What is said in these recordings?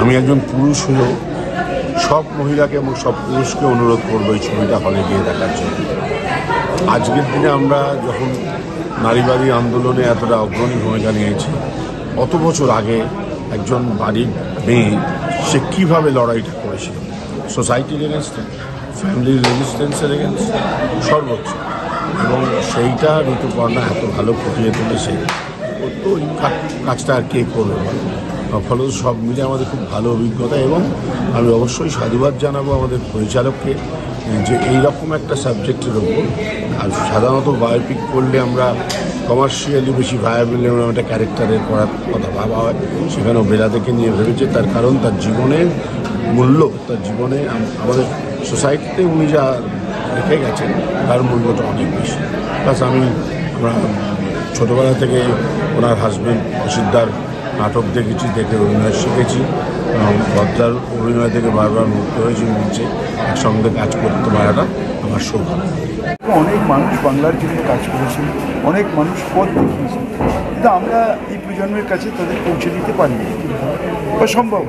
আমি একজন পুরুষ হয়েও সব মহিলাকে এবং সব পুরুষকে অনুরোধ করব এই ছবিটা হলে গিয়ে দেখার জন্য। আজকের দিনে আমরা যখন নারীবাদী আন্দোলনে এতটা অগ্রণী ভূমিকা নিয়েছি, অত বছর আগে একজন বাড়ির মেয়ে, সে কীভাবে লড়াইটা করেছিল? সোসাইটির এগেনস্টে ফ্যামিলির রেজিস্ট্যান্সের এগেনস্টে সর্বোচ্চ। এবং সেইটা ঋতুপর্ণা এত ভালো ফুটিয়ে তুলেছে। ও তো এই কাজটা আর কে করবে? ফলত সব মিলে আমাদের খুব ভালো অভিজ্ঞতা এবং আমি অবশ্যই সাধুবাদ জানাব আমাদের পরিচালককে, যে এই রকম একটা সাবজেক্টের ওপর আর সাধারণত বায়োপিক করলে আমরা কমার্শিয়ালি বেশি ভায়াবল এমন একটা ক্যারেক্টারের করার কথা ভাবা হয়। সেখানেও বেলাদেকে নিয়ে ভেবেছে তার কারণ, তার জীবনের মূল্য, তার জীবনে আমাদের সোসাইটিতে উনি যা রেখে গেছেন, তার মূল্যটা অনেক বেশি। প্লাস আমি, আমরা ছোটোবেলা থেকে ওনার হাজবেন্ড অসিদ্ধার নাটক দেখেছি, দেখে অভিনয় শিখেছি এবং ভদ্রার অভিনয় থেকে বারবার মুক্ত হয়েছি মঞ্চে একসঙ্গে কাজ করতে পারাটা আমার সৌভাগ্য অনেক মানুষ বাংলার জন্য কাজ করেছেন অনেক মানুষ পথ দেখিয়েছেন কিন্তু আমরা এই প্রজন্মের কাছে তাদের পৌঁছে দিতে পারিনি। বা সম্ভব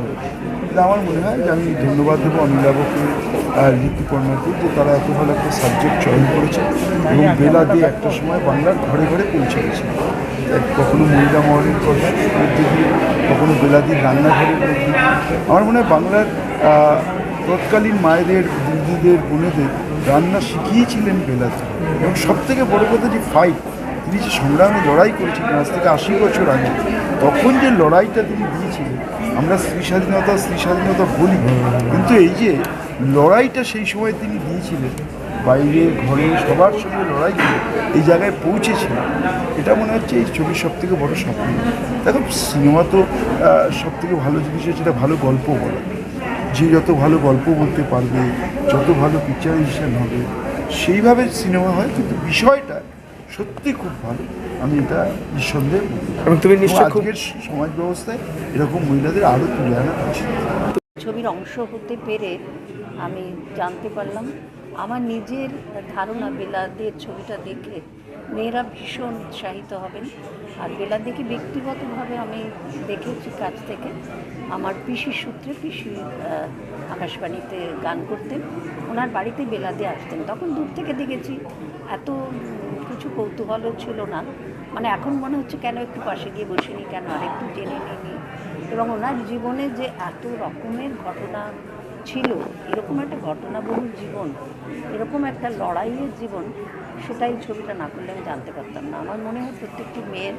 কিন্তু আমার মনে হয় যে আমি ধন্যবাদ দেবো অনিলাবকে ঋতুপর্ণাকে যে তারা এত ভালো একটা সাবজেক্ট চয়ন করেছে এবং বেলা দিয়ে একটা সময় বাংলার ঘরে ঘরে পৌঁছে গেছে। কখনো মহিলা মহলের মধ্যে দিয়ে, কখনো বেলাদির রান্নাঘরের দিয়ে। আমার মনে হয় বাংলার তৎকালীন মায়েদের, দিদিদের, বোনেদের রান্না শিখিয়েছিলেন বেলাতে এবং সব থেকে বড় কথা যে ফাইট তিনি যে সংগ্রামে লড়াই করেছিলেন, আজ থেকে আশি বছর আগে, তখন যে লড়াইটা তিনি দিয়েছিলেন, আমরা স্ত্রী স্বাধীনতা স্ত্রী স্বাধীনতা বলি। কিন্তু এই যে লড়াইটা সেই সময় তিনি দিয়েছিলেন, বাইরে, ঘরে, সবার সঙ্গে লড়াই করে এই জায়গায় পৌঁছেছিলেন, এটা মনে হচ্ছে এই ছবির সব থেকে বড় স্বপ্ন। দেখো, সিনেমা তো সব থেকে ভালো জিনিস হচ্ছে এটা ভালো গল্প বলা। যে যত ভালো গল্প বলতে পারবে যত ভালো পিকচারাইজেশন হবে সেইভাবে সিনেমা হয়। কিন্তু বিষয়টা সত্যি খুব ভালো। আমি এটা নিঃসন্দেহে এবং তুমি নিশ্চয়ই খুব সমাজ ব্যবস্থায় এরকম মহিলাদের আরও তুলে আনা উচিত। ছবির অংশ হতে পেরে আমি জানতে পারলাম আমার নিজের ধারণা বেলাদের ছবিটা দেখে মেয়েরা ভীষণ উৎসাহিত হবেন। আর বেলাদিকে ব্যক্তিগতভাবে আমি দেখেছি কাছ থেকে। আমার পিসির সূত্রে পিসি আকাশবাণীতে গান করতেন। ওনার বাড়িতে বেলাতে আসতেন। তখন দূর থেকে দেখেছি, এত কিছু কৌতূহলও ছিল না। মানে এখন মনে হচ্ছে কেন একটু পাশে গিয়ে বসিনি, কেন আরেকটু জেনে নিইনি? এবং ওনার জীবনে যে এত রকমের ঘটনা ছিল, এরকম একটা ঘটনাবহুল জীবন, এরকম একটা লড়াইয়ের জীবন সেটাই ছবিটা না করলে আমি জানতে পারতাম না। আমার মনে হয় প্রত্যেকটি মেয়ের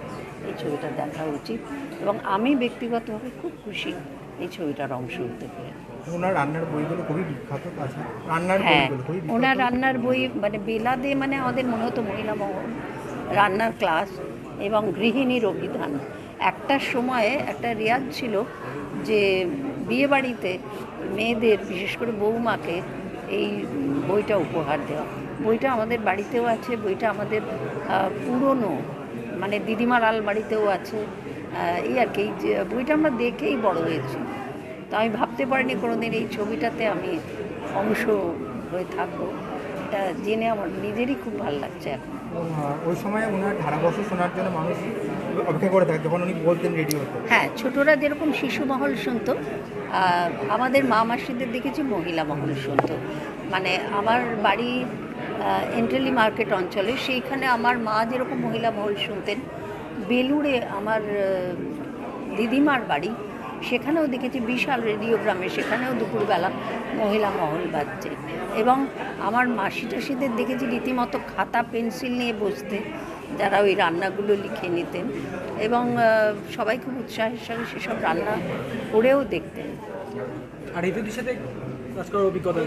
এই ছবিটা দেখা উচিত এবং আমি ব্যক্তিগতভাবে খুব খুশি এই ছবিটার অংশ হতে পেরে। ওনার রান্নার বইগুলো খুবই বিখ্যাত রান্নার হ্যাঁ ওনার রান্নার বই মানে বেলাদে মানে আমাদের মনে হতো মহিলা মহল রান্নার ক্লাস এবং গৃহিণীর অভিধান একটা সময়ে একটা রেয়াজ ছিল যে বিয়েবাড়িতে মেয়েদের বিশেষ করে বৌমাকে এই বইটা উপহার দেওয়া। বইটা আমাদের বাড়িতেও আছে বইটা আমাদের পুরনো মানে দিদিমার আলমারিতেও আছে। এই আর কি এই যে বইটা আমরা দেখেই বড় হয়েছি। তো আমি ভাবতে পারিনি কোনোদিন এই ছবিটাতে আমি অংশ হয়ে থাকব। এটা জেনে আমার নিজেরই খুব ভালো লাগছে এখন। ওই সময় ওনার ধারাবর্ষ শোনার জন্য মানুষ অপেক্ষা করে থাকে যখন উনি বলতেন রেডি হতো। হ্যাঁ ছোটরা যেরকম শিশু মহল শুনতো আমাদের মা মাসিদের দেখেছি মহিলা মহল শুনতো। মানে আমার বাড়ি এন্ট্রেলি মার্কেট অঞ্চলে, সেইখানে আমার মা যেরকম মহিলা মহল শুনতেন বেলুড়ে আমার দিদিমার বাড়ি, সেখানেও দেখেছি বিশাল রেডিওগ্রামে, সেখানেও দুপুরবেলা মহিলা মহল বাজছে। এবং আমার মাসি টাসিদের দেখেছি রীতিমতো খাতা, পেন্সিল নিয়ে বসতে, যারা ওই রান্নাগুলো লিখে নিতেন। এবং সবাই খুব উৎসাহের সঙ্গে সেসব রান্না করেও দেখতেন। আর ঋতুদের সাথে কাজ করার অভিজ্ঞতা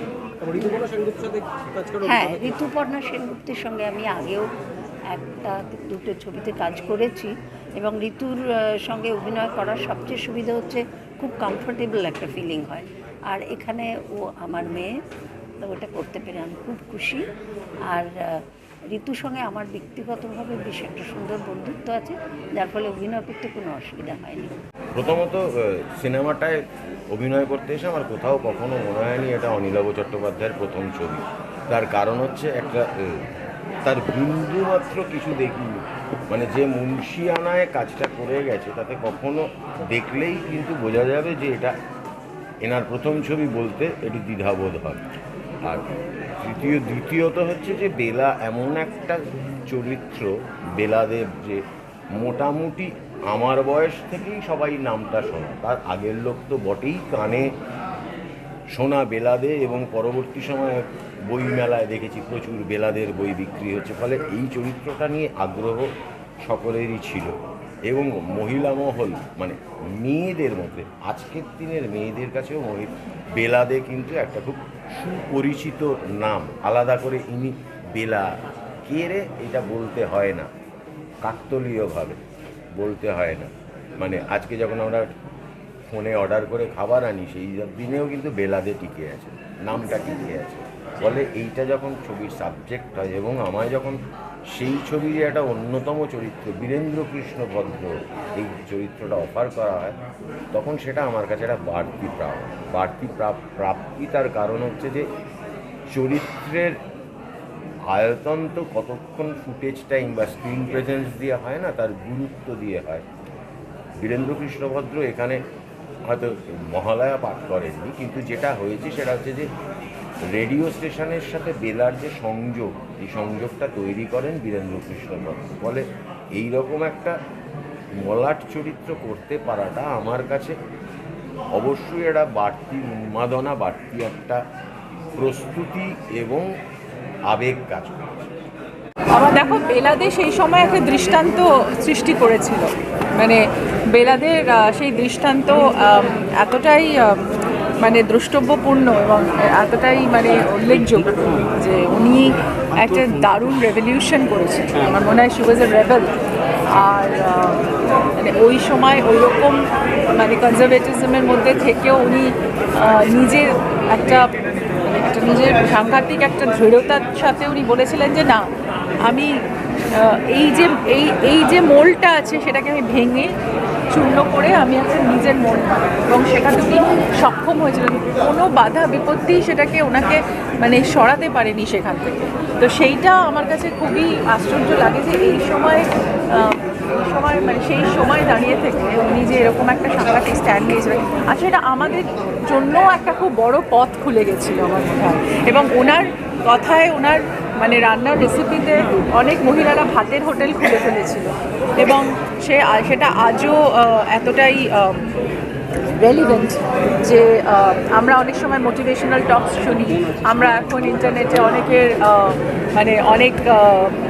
ঋতুপর্ণা সেনগুপ্তের সাথে কাজ করার হ্যাঁ ঋতুপর্ণা সেনগুপ্তের সঙ্গে আমি আগেও একটা দুটো ছবিতে কাজ করেছি এবং ঋতুর সঙ্গে অভিনয় করার সবচেয়ে সুবিধা হচ্ছে খুব কমফোর্টেবল একটা ফিলিং হয়। আর এখানে ও আমার মেয়ে তো ওটা করতে পেরে আমি খুব খুশি। আর ঋতুর সঙ্গে আমার ব্যক্তিগতভাবে বেশ একটা সুন্দর বন্ধুত্ব আছে যার ফলে অভিনয় করতে কোনো অসুবিধা হয়নি। প্রথমত সিনেমাটায় অভিনয় করতে এসে আমার কোথাও কখনো মনে হয়নি এটা অনিলাভ চট্টোপাধ্যায়ের প্রথম ছবি। তার কারণ হচ্ছে একটা তার বিন্দু মাত্র কিছু দেখিনি। মানে যে মুন্সিয়ানায় কাজটা করে গেছে, তাতে কখনো দেখলেই কিন্তু বোঝা যাবে যে এটা এনার প্রথম ছবি বলতে এটি দ্বিধাবোধ হয়। আর তৃতীয়, দ্বিতীয়ত হচ্ছে যে বেলা এমন একটা চরিত্র, বেলাদেব যে মোটামুটি আমার বয়স থেকেই সবাই নামটা শোনা। তার আগের লোক তো বটেই কানে সোনা বেলাদে এবং পরবর্তী সময়ে বই মেলায় দেখেছি প্রচুর বেলাদের বই বিক্রি হচ্ছে। ফলে এই চরিত্রটা নিয়ে আগ্রহ সকলেরই ছিল। এবং মহিলা মহল মানে মেয়েদের মধ্যে, আজকের দিনের মেয়েদের কাছেও বেলাদে কিন্তু একটা খুব সুপরিচিত নাম। আলাদা করে ইনি বেলা, কে রে? এটা বলতে হয় না। কাকতলীয়ভাবে। বলতে হয় না। মানে আজকে যখন আমরা ফোনে অর্ডার করে খাবার আনি, সেই দিনেও কিন্তু বেলাদে টিকে আছে, নামটা টিকে আছে। ফলে এইটা যখন ছবির সাবজেক্ট হয় এবং আমায় যখন সেই ছবির একটা অন্যতম চরিত্র, বীরেন্দ্র কৃষ্ণ ভদ্র এই চরিত্রটা অফার করা হয়, তখন সেটা আমার কাছে একটা বাড়তি প্রাপ বাড়তি প্রাপ- প্রাপ্তি। তার কারণ হচ্ছে যে চরিত্রের আয়তন তো কতক্ষণ ফুটেজ টাইম বা স্ক্রিন প্রেজেন্স দিয়ে হয় না, তার গুরুত্ব দিয়ে হয়। বীরেন্দ্র কৃষ্ণ ভদ্র এখানে হয়তো মহালয়া পাঠ করেননি, কিন্তু যেটা হয়েছে সেটা হচ্ছে যে রেডিও স্টেশনের সাথে বেলার যে সংযোগ, এই সংযোগটা তৈরি করেন বীরেন্দ্র কৃষ্ণ ভদ্র ফলে এইরকম একটা মলাট চরিত্র করতে পারাটা আমার কাছে অবশ্যই একটা বাড়তি উন্মাদনা, বাড়তি একটা প্রস্তুতি এবং আবেগ কাজ করেছে আমার দেখো বেলাদে সেই সময় একটা দৃষ্টান্ত সৃষ্টি করেছিল। মানে বেলাদের সেই দৃষ্টান্ত এতটাই মানে দ্রষ্টব্যপূর্ণ এবং এতটাই মানে উল্লেখযোগ্য যে উনি একটা দারুণ রেভলিউশন করেছেন আমার মনে হয় শি ওয়াজ এ রেবেল আর মানে ওই সময় ওই রকম মানে কনজারভেটিজমের মধ্যে থেকেও উনি নিজের একটা নিজের সাংঘাতিক একটা দৃঢ়তার সাথে উনি বলেছিলেন যে, না, আমি এই যে, এই এই যে মোলটা আছে সেটাকে আমি ভেঙে চূর্ণ করে আমি একটা নিজের মন এবং সেখানে উনি সক্ষম হয়েছিলেন। কোনো বাধা বিপত্তি সেটাকে ওনাকে মানে সরাতে পারেনি সেখান থেকে। তো সেইটা আমার কাছে খুবই আশ্চর্য লাগে যে এই সময় সময় মানে সেই সময় দাঁড়িয়ে থেকে উনি যে এরকম একটা সাংঘাতিক স্ট্যান্ড নিয়েছিলেন। আর সেটা আমাদের জন্য একটা খুব বড় পথ খুলে গেছিল আমার মনে হয়। এবং ওনার কথায়, ওনার মানে রান্নার রেসিপিতে অনেক মহিলারা ভাতের হোটেল খুলে ফেলেছিল। এবং সে, সেটা আজও এতটাই রেলিভেন্ট যে আমরা অনেক সময় মোটিভেশনাল টকস শুনি। আমরা এখন ইন্টারনেটে অনেকের মানে অনেক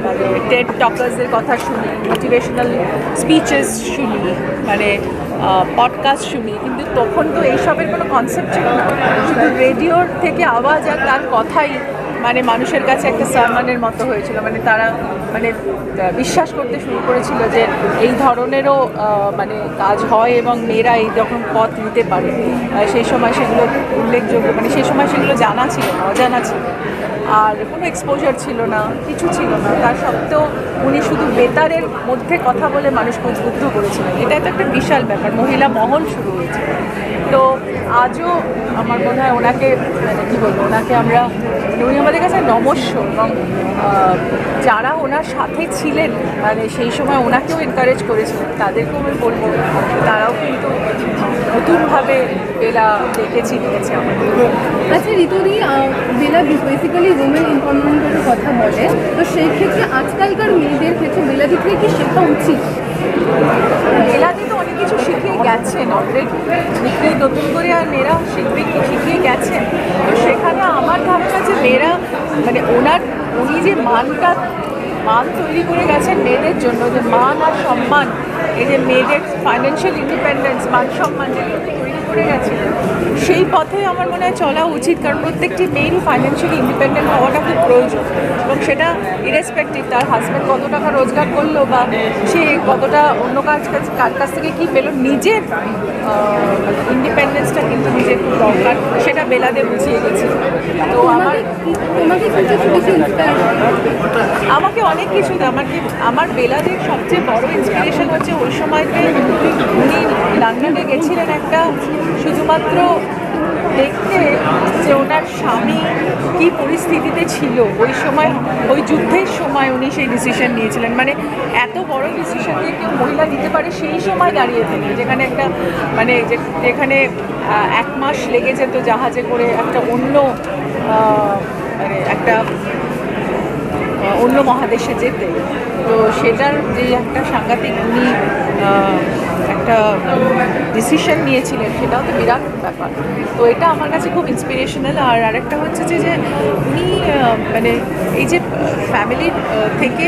মানে টেড টকার্সদের কথা শুনি মোটিভেশনাল স্পিচেস শুনি মানে পডকাস্ট শুনি, কিন্তু তখন তো এইসবের কোনো কনসেপ্ট ছিল না। শুধু রেডিওর থেকে আওয়াজ আর তার কথাই মানে মানুষের কাছে একটা সম্মানের মতো হয়েছিল। মানে তারা মানে বিশ্বাস করতে শুরু করেছিল যে এই ধরনেরও মানে কাজ হয় এবং মেয়েরা এই যখন পথ নিতে পারে। সেই সময় সেগুলো উল্লেখযোগ্য মানে সেই সময় সেগুলো জানা ছিল অজানা ছিল। আর কোনো এক্সপোজার ছিল না, কিছু ছিল না। তার সত্ত্বেও উনি শুধু বেতারের মধ্যে কথা বলে মানুষকে উদ্বুদ্ধ করেছিলেন। এটা তো একটা বিশাল ব্যাপার, মহিলা মহল শুরু হয়েছে। তো আজও আমার মনে হয় ওনাকে মানে কী বলব, ওনাকে আমরা, উনি আমাদের কাছে নমস্য এবং যারা ওনার সাথে ছিলেন মানে সেই সময় ওনাকেও এনকারেজ করেছিলেন, তাদেরকেও আমি বলব, তারাও কিন্তু নতুনভাবে বেলা দেখেছি নিয়েছে আমাদের। আচ্ছা ঋতুদি বেলা বেসিক্যালি উমেন এম্পাওয়ারমেন্টের কথা বলে, তো সেই ক্ষেত্রে আজকালকার মেয়েদের ক্ষেত্রে বেলা থেকে কি শেখা উচিত? মেলাতে তো অনেক কিছু শিখিয়ে গেছেন অলরেডি নতুন করে আর মেয়েরা শিখবে কি, শিখিয়ে গেছেন তো সেখানে আমার ধারণা যে মেয়েরা মানে ওনার, উনি যে মানটা মান তৈরি করে গেছেন মেয়েদের জন্য, যে মান আর সম্মান, এই যে মেয়েদের ফাইন্যান্সিয়াল ইন্ডিপেন্ডেন্স মান সম্মান যেগুলো তৈরি করে গেছে সেই পথে আমার মনে হয় চলা উচিত, কারণ প্রত্যেকটি মেয়েরই ফাইন্যান্সিয়ালি ইন্ডিপেন্ডেন্ট হওয়াটা খুব প্রয়োজন এবং সেটা ইরেসপেক্টিভ তার হাজব্যান্ড কত টাকা রোজগার করল বা সে কতটা অন্য কাজ কাজ কার কাছ থেকে কী পেল, নিজের ইন্ডিপেন্ডেন্সটা কিন্তু নিজের খুব দরকার, সেটা বেলাতে বুঝিয়ে গেছি তো আমার? আমাকে অনেক কিছু দেয় আমাকে আমার বেলাদের সবচেয়ে বড় ইন্সপিরেশন হচ্ছে ওই সময়তে উনি লন্ডনে গেছিলেন একটা শুধুমাত্র দেখতে যে ওনার স্বামী কী পরিস্থিতিতে ছিল। ওই সময়, ওই যুদ্ধের সময় উনি সেই ডিসিশন নিয়েছিলেন। মানে এত বড় ডিসিশন যে কেউ মহিলা নিতে পারে সেই সময় দাঁড়িয়ে থেকে, যেখানে একটা মানে যেখানে এক মাস লেগে যেত জাহাজে করে একটা অন্য মানে একটা অন্য মহাদেশে যেতে। তো সেটার যে একটা সাংঘাতিক, উনি একটা ডিসিশন নিয়েছিলেন, সেটাও তো বিরাট ব্যাপার। তো এটা আমার কাছে খুব ইন্সপিরেশনাল আর আরেকটা হচ্ছে যে যে উনি মানে এই যে ফ্যামিলির থেকে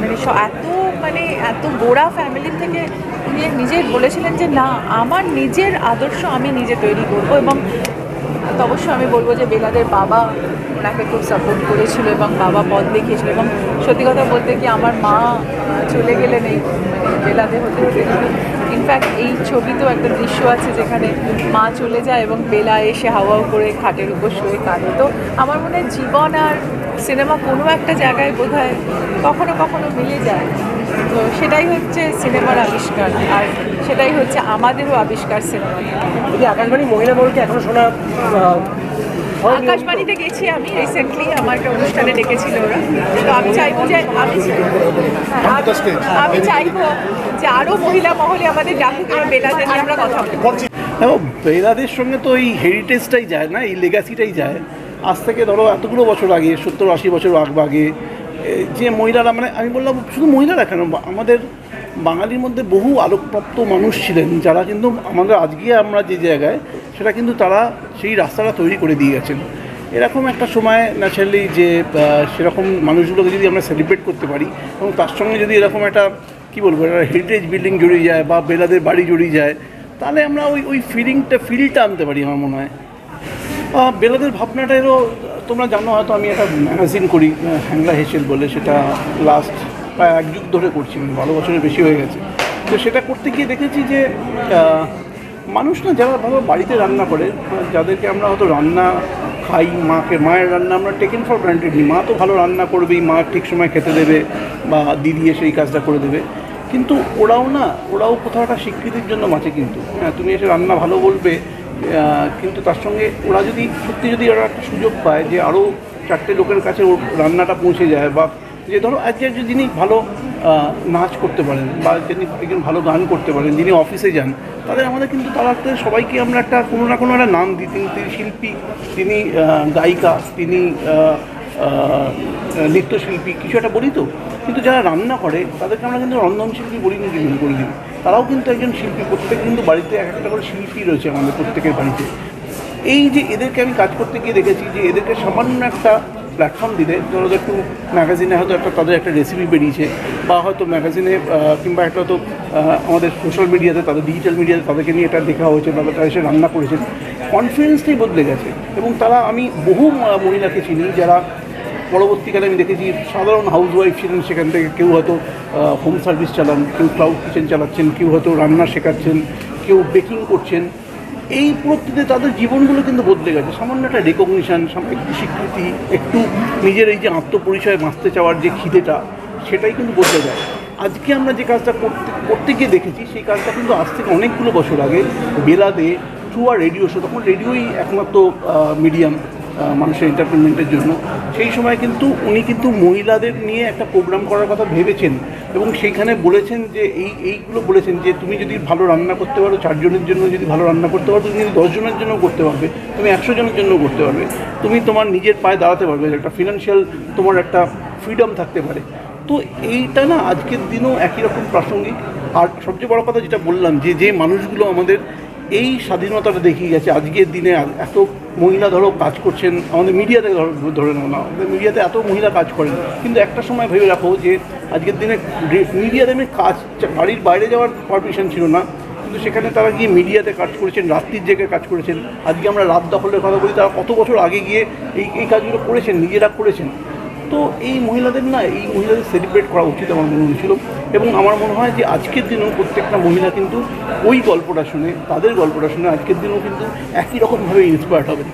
মানে এত মানে এত গোড়া ফ্যামিলির থেকে উনি নিজে বলেছিলেন যে, না, আমার নিজের আদর্শ আমি নিজে তৈরি করব। এবং তো অবশ্যই আমি বলব যে বেলাদের বাবা ওনাকে খুব সাপোর্ট করেছিল এবং বাবা পথ দেখিয়েছিল। এবং সত্যি কথা বলতে কি, আমার মা চলে গেলেন এই মানে বেলাতে হতে হতে ইনফ্যাক্ট এই ছবিতেও একটা দৃশ্য আছে যেখানে মা চলে যায় এবং বেলা এসে হাওয়াও করে খাটের উপর শুয়ে কাঁদে। তো আমার মনে হয় জীবন আর সিনেমা কোনো একটা জায়গায় বোধ হয় কখনো কখনো মিলে যায়। তো সেটাই হচ্ছে সিনেমার আবিষ্কার আর সেটাই হচ্ছে আমাদেরও আবিষ্কার সিনেমা। আকাশবাণী মহিলা বলকে এখনও শোনা। আকাশবাণীতে গেছি আমি রিসেন্টলি আমার একটা অনুষ্ঠানে ডেকেছিল ওরা। তো আমি চাইব যে আমি হ্যাঁ, আমি- চাইব যে আরও মহিলা মহলে আমাদের ডাকুক এবং বেলাদের নিয়ে আমরা কথা বলব দেখো বেলাদের সঙ্গে তো এই হেরিটেজটাই যায় না এই লেগাসিটাই যায়। আজ থেকে ধরো এতগুলো বছর আগে সত্তর আশি বছর আগ আগে যে মহিলারা মানে আমি বললাম শুধু মহিলারা কেন আমাদের বাঙালির মধ্যে বহু আলোকপ্রাপ্ত মানুষ ছিলেন যারা কিন্তু আমাদের আজকে আমরা যে জায়গায় সেটা কিন্তু তারা সেই রাস্তাটা তৈরি করে দিয়ে গেছেন। এরকম একটা সময় ন্যাচারালি যে সেরকম মানুষগুলোকে যদি আমরা সেলিব্রেট করতে পারি, এবং তার সঙ্গে যদি এরকম একটা, কী বলব, একটা হেরিটেজ বিল্ডিং জড়িয়ে যায় বা বেলাদের বাড়ি জড়িয়ে যায়, তাহলে আমরা ওই ওই ফিলিংটা ফিলটা আনতে পারি আমার মনে হয়। বেলাদের ভাবনাটা এরও তোমরা জানো হয়তো আমি একটা ম্যাগাজিন করি হ্যাংলা হেসেল বলে, সেটা লাস্ট প্রায় এক যুগ ধরে করছি মানে বারো বছরের বেশি হয়ে গেছে। তো সেটা করতে গিয়ে দেখেছি যে মানুষ না, যারা ভালো বাড়িতে রান্না করে, যাদেরকে আমরা হয়তো রান্না খাই, মাকে, মায়ের রান্না আমরা টেকেন ফর গ্রান্টেড নিই মা তো ভালো রান্না করবেই, মা ঠিক সময় খেতে দেবে বা দিদি এসে এই কাজটা করে দেবে। কিন্তু ওরাও না, ওরাও কোথাও একটা স্বীকৃতির জন্য বাঁচে কিন্তু। হ্যাঁ তুমি এসে রান্না ভালো বলবে কিন্তু তার সঙ্গে ওরা যদি, সত্যি যদি ওরা একটা সুযোগ পায় যে আরও চারটে লোকের কাছে ওর রান্নাটা পৌঁছে যায় বা যে ধরো আজকে একজন যিনি ভালো নাচ করতে পারেন বা যিনি একজন ভালো গান করতে পারেন, যিনি অফিসে যান, তাদের আমাদের কিন্তু তারা সবাইকে আমরা একটা কোনো না কোনো একটা নাম দিই। তিনি তিনি শিল্পী, তিনি গায়িকা, তিনি নৃত্যশিল্পী, কিছু একটা বলি তো। কিন্তু যারা রান্না করে, তাদেরকে আমরা কিন্তু রন্ধনশিল্পী বলি না কিন্তু করে দিই। তারাও কিন্তু একজন শিল্পী, প্রত্যেক কিন্তু বাড়িতে এক একটা করে শিল্পী রয়েছে আমাদের প্রত্যেকের বাড়িতে। এই যে এদেরকে আমি কাজ করতে গিয়ে দেখেছি যে এদেরকে সামান্য একটা প্ল্যাটফর্ম দিলে ধরো একটু ম্যাগাজিনে হয়তো একটা তাদের একটা রেসিপি বেরিয়েছে, বা হয়তো ম্যাগাজিনে কিংবা একটা হয়তো আমাদের সোশ্যাল মিডিয়াতে তাদের ডিজিটাল মিডিয়াতে তাদেরকে নিয়ে এটা দেখা হয়েছে, বা তারা এসে রান্না করেছেন কনফিডেন্সটাই বদলে গেছে। এবং তারা, আমি বহু মহিলাকে চিনি যারা পরবর্তীকালে আমি দেখেছি সাধারণ হাউস ওয়াইফ ছিলেন সেখান থেকে। কেউ হয়তো হোম সার্ভিস চালান, কেউ ক্লাউড কিচেন চালাচ্ছেন, কেউ হয়তো রান্না শেখাচ্ছেন, কেউ বেকিং করছেন। এই পরিস্থিতিতে তাদের জীবনগুলো কিন্তু বদলে গেছে। সামান্য একটা রেকগনিশন একটু স্বীকৃতি, একটু নিজের এই যে আত্মপরিচয় বাঁচতে চাওয়ার যে খিদেটা, সেটাই কিন্তু বদলে যায়। আজকে আমরা যে কাজটা করতে করতে গিয়ে দেখেছি, সেই কাজটা কিন্তু আজ থেকে অনেকগুলো বছর আগে বেলাদে থ্রু আর রেডিও শো, তখন রেডিওই একমাত্র মিডিয়াম মানুষের এন্টারটেনমেন্টের জন্য। সেই সময় কিন্তু উনি কিন্তু মহিলাদের নিয়ে একটা প্রোগ্রাম করার কথা ভেবেছেন এবং সেইখানে বলেছেন যে এই, এইগুলো বলেছেন যে তুমি যদি ভালো রান্না করতে পারো, চারজনের জন্য যদি ভালো রান্না করতে পারো, তুমি যদি দশজনের জন্য করতে পারবে, তুমি একশো জনের জন্য করতে পারবে। তুমি তোমার নিজের পায়ে দাঁড়াতে পারবে, একটা ফিনান্সিয়াল তোমার একটা ফ্রিডম থাকতে পারে। তো এইটা না আজকের দিনও একই রকম প্রাসঙ্গিক। আর সবচেয়ে বড় কথা যেটা বললাম যে যে মানুষগুলো আমাদের এই স্বাধীনতাটা দেখিয়ে গেছে, আজকের দিনে এত মহিলা ধরো কাজ করছেন, আমাদের মিডিয়াতে ধরো, ধরে নেব না, আমাদের মিডিয়াতে এত মহিলা কাজ করেন। কিন্তু একটা সময় ভেবে রাখো যে আজকের দিনে মিডিয়াতে আমি কাজ, বাড়ির বাইরে যাওয়ার পারমিশন ছিল না, কিন্তু সেখানে তারা গিয়ে মিডিয়াতে কাজ করেছেন, রাত্রির জেগে কাজ করেছেন। আজকে আমরা রাত দখলের কথা বলি, তারা কত বছর আগে গিয়ে এই এই কাজগুলো করেছেন, নিজেরা করেছেন। তো এই মহিলাদের না, এই মহিলাদের সেলিব্রেট করা উচিত আমার মনে হয়েছিল। এবং আমার মনে হয় যে আজকের দিনেও প্রত্যেকটা মহিলা কিন্তু ওই গল্পটা শুনে, তাদের গল্পটা শুনে আজকের দিনেও কিন্তু একই রকমভাবে ইন্সপায়ার্ড হবে।